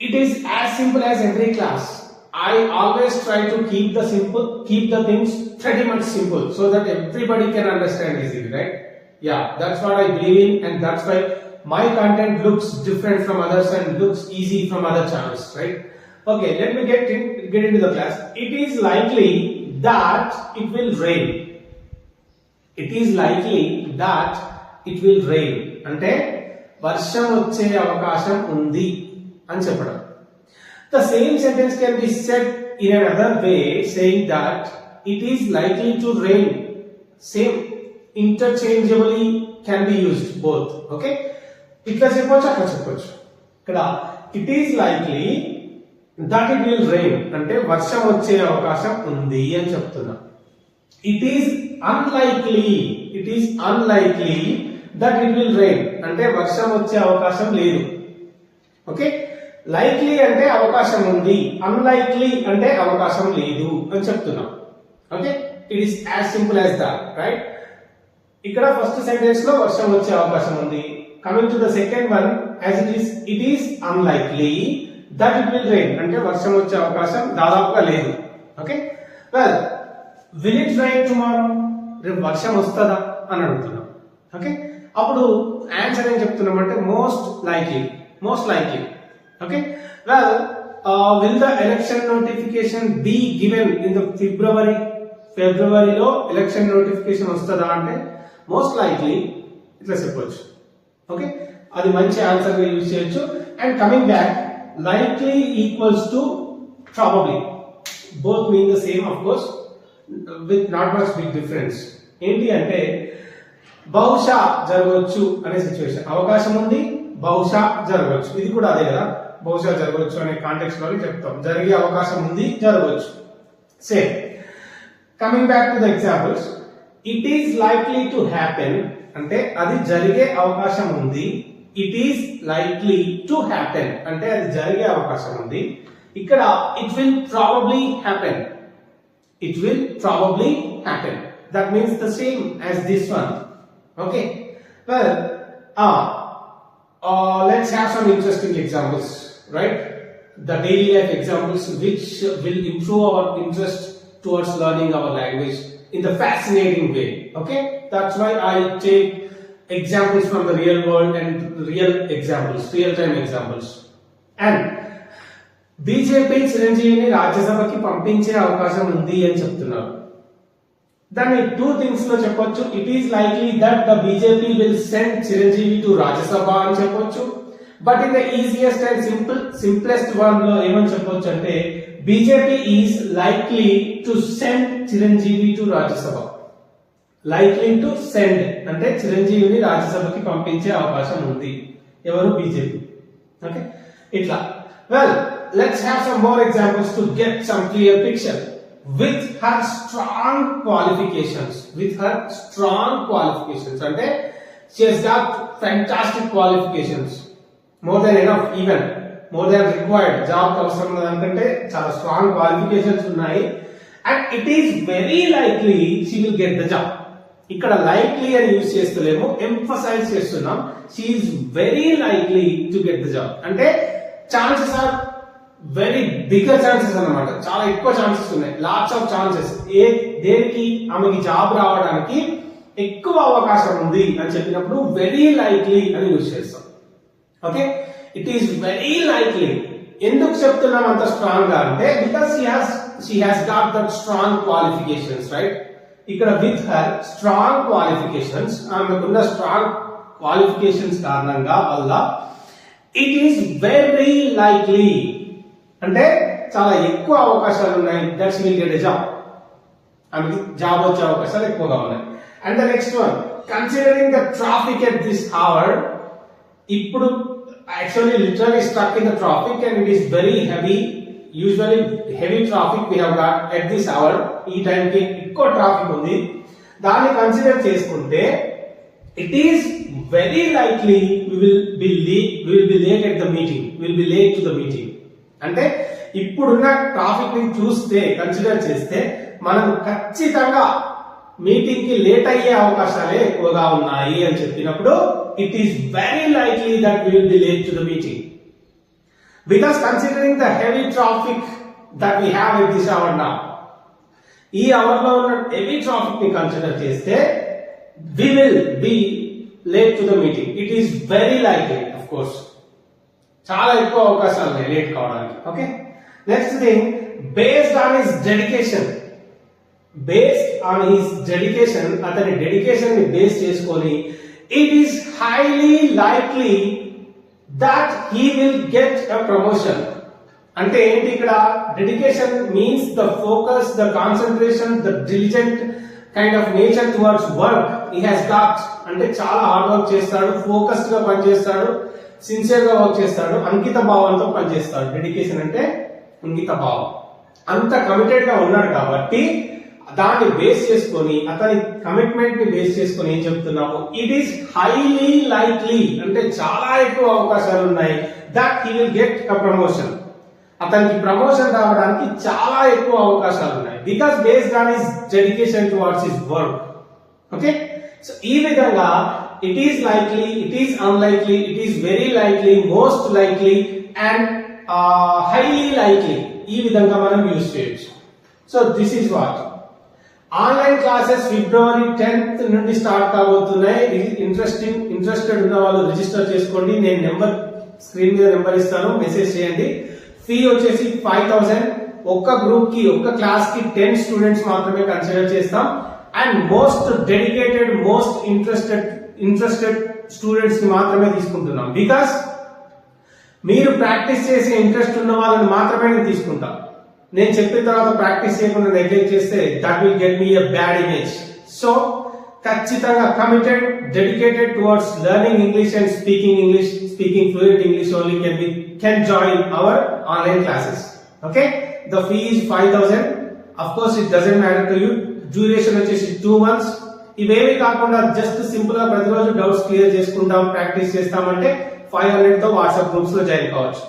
it is as simple as every class. I always try to keep the simple, keep the things pretty much simple so that everybody can understand easily, right? Yeah, that's what I believe in, and that's why my content looks different from others and looks easy from other channels, right? Okay, let me get in, get into the class. It is likely that it will rain. It is likely that it will rain. అంటే వర్షం వచ్చే అవకాశం ఉంది అని చెప్పడం. The same sentence can set in in another way saying that it is likely to rain same interchangeably can be used both okay ఇట్లా చెప్పొచ్చు అట్లా చెప్పొచ్చు. ఇక్కడ it is likely that it will rain అంటే వర్షం వచ్చే అవకాశం ఉంది అని చెప్తున్నా. It is unlikely it is unlikely that it will rain అంటే వర్షం వచ్చే అవకాశం లేదు. ఓకే లైక్లీ అంటే అవకాశం ఉంది. అన్లైక్లీ అంటే అవకాశం లేదు అని చెప్తున్నాం. Okay it is as simple as that right ఇక్కడ ఫస్ట్ సెంటెన్స్లో వర్షం వచ్చే అవకాశం ఉంది. Coming to the second one as it is it is unlikely that it will rain అంటే వర్షం వచ్చే అవకాశం దాదాపుగా లేదు. Okay well will it rain tomorrow రేపు వర్షం వస్తుందా అని అడుగుతున్నాం. ఓకే అప్పుడు ఆన్సర్ ఏం చెప్తున్నాం అంటే most likely most likely okay well will the election notification be given in the February ఫిబ్రవరిలో ఎలక్షన్ నోటిఫికేషన్ వస్తుందా అంటే మోస్ట్ లైక్లీ ఇట్లా చెప్పొచ్చు. ఓకే అది మంచి ఆన్సర్గా యూజ్ చేయొచ్చు. And coming back likely equals to probably both mean the same of course with not much big difference ఏంటి అంటే బహుశా జరగవచ్చు అనే సిచ్యువేషన్ అవకాశం ఉంది బహుశా జరగవచ్చు. ఇది కూడా అదే కదా. బహుశా జరగవచ్చు అనే కాంటెక్స్ట్లో చెప్తాం. జరిగే అవకాశం ఉంది జరగవచ్చు. Same coming back to the examples it is likely to happen అంటే అది జరిగే అవకాశం ఉంది. It is likely to happen అంటే అది జరిగే అవకాశం ఉంది. ఇక్కడ it will probably happen it will probably happen that means the same as this one okay well let's have some interesting examples right the daily life examples which will improve our interest towards learning our language in the fascinating way okay that's why i take examples from the real world and real examples real time examples and BJP చిరంజీవిని రాజ్యసభకి పంపించే అవకాశం ఉంది అని చెప్తున్నారు దాన్ని two థింగ్స్లో చెప్పొచ్చు. It is likely that the BJP will send Chiranjeevi to Rajya Sabha అని చెప్పొచ్చు. But in the easiest and simple simplest వన్లో ఏమని చెప్పొచ్చు అంటే BJP is likely to send Chiranjeevi to Rajya Sabha likely to send అంటే చిరంజీవిని రాజ్యసభకి పంపించే అవకాశం ఉంది. ఎవరు? బీజేపీ ఓకే ఇట్లా. Well let's have some more examples to get some clear picture with her strong qualifications with her strong qualifications అంటే she's got fantastic qualifications more than enough even more than required job అవసరం దానికంటే చాలా strong qualifications ఉన్నాయి and it is very likely she will get the job ఇక్కడ likely అని use చేస్తలేము emphasize చేస్తున్నాం she is very likely to get the job అంటే chances are very bigger chances అన్నమాట. చాలా ఎక్కువ ఛాన్సెస్ ఉన్నాయి. లాట్స్ ఆఫ్ ఛాన్సెస్ ఏ దేనికి ఆమెకి జాబ్ రావడానికి ఎక్కువ అవకాశం ఉంది అని చెప్పినప్పుడు వెరీ లైక్లీ అని యూజ్ చేస్తాం. Okay it is very likely ఎందుకు చెప్తున్నాం అంత స్ట్రాంగ్గా అంటే because she has she has got that strong qualifications right ఇక్కడ విత్ హర్ స్ట్రాంగ్ క్వాలిఫికేషన్స్ ఆమెకున్న స్ట్రాంగ్ క్వాలిఫికేషన్స్ కారణంగా వల్ల ఇట్ ఈస్ వెరీ లైక్లీ అంటే చాలా ఎక్కువ అవకాశాలు ఉన్నాయి. That's will get a job ఆమెకి జాబ్ వచ్చే అవకాశాలు ఎక్కువగా ఉన్నాయి. And the next one considering the traffic at this hour ఇప్పుడు actually literally stuck in the traffic and it is very heavy usually heavy traffic we hot at this hour ఈ టైంకి ఎక్కువ traffic ఉంది. దాన్ని కన్సిడర్ చేసుకుంటే it is very likely we will be will be late at the meeting will be late to the meeting అంటే ఇప్పుడున్న ట్రాఫిక్ని చూస్తే consider చేస్తే మనం ఖచ్చితంగా మీటింగ్కి లేట్ అయ్యే అవకాశాలే ఎక్కువగా ఉన్నాయి అని చెప్పినప్పుడు it is very likely that will be late to the meeting because considering the heavy traffic that we have it this hour ఈ అవర్లో ఉన్న హెవీ ట్రాఫిక్ని కన్సిడర్ చేస్తే we will be late to the meeting it is very likely of course చాలా ఎక్కువ అవకాశాలు ఉన్నాయి late కావడానికి. Okay next thing based on his dedication based on his dedication అతని డెడికేషన్ని బేస్ చేసుకొని it is highly likely that he will get a promotion అంటే ఏంటి ఇక్కడ? Dedication means the focus the concentration the diligent kind of nature towards work he has got అంటే చాలా hard work చేస్తాడు ఫోకస్డ్గా పనిచేస్తాడు. చేస్తాడు గా వర్క్ చేస్తాడు అంకిత భావంతో పనిచేస్తాడు. డెడికేషన్ అంటే అంకిత భావం. అంత కమిటెడ్గా ఉన్నాడు కాబట్టి దాన్ని బేస్ చేసుకొని అతని కమిట్మెంట్ని బేస్ చేసుకొని ఏం చెప్తున్నాము? ఇట్ ఈస్ హైలీ లైక్లీ అంటే చాలా ఎక్కువ అవకాశాలు ఉన్నాయి that he will get a promotion అతనికి ప్రమోషన్ రావడానికి చాలా ఎక్కువ అవకాశాలు ఉన్నాయి. Because based on his dedication towards his work okay so ఈ విధంగా it is likely it is unlikely it is very likely most likely and highly likely ఈ విధంగా మనం యూజ్ చేయొచ్చు. So this is what online classes February tenth నుండి start కాబోతున్నాయి. Interesting interested ఉన్న వాళ్ళు రిజిస్టర్ చేసుకోండి. నేను నెంబర్ స్క్రీన్ మీద నెంబర్ ఇస్తాను. మెసేజ్ చేయండి. ఫీ వచ్చేసి ఫైవ్ థౌసండ్ ఒక్క గ్రూప్కి ఒక్క క్లాస్కి టెన్ స్టూడెంట్స్ మాత్రమే కన్సిడర్ చేస్తాం. And most dedicated most interested interested స్టూడెంట్స్ని మాత్రమే తీసుకుంటున్నాం. బికాస్ మీరు ప్రాక్టీస్ చేసే ఇంట్రెస్ట్ ఉన్న వాళ్ళని మాత్రమే నేను తీసుకుంటా. నేను చెప్పిన తర్వాత ప్రాక్టీస్ చేయకుండా నెగ్లెక్ట్ చేస్తే that will get me a bad image so ఖచ్చితంగా committed dedicated towards learning English and speaking English speaking fluent English only can be can join our online classes okay the fee is five thousand of course it doesn't matter to you duration వచ్చేసి two months ఇవేవి కాకుండా just సింపుల్గా ప్రతిరోజు doubts clear చేసుకుంటాం practice చేస్తామంటే five హండ్రెడ్తో WhatsApp గ్రూప్స్లో join కావచ్చు.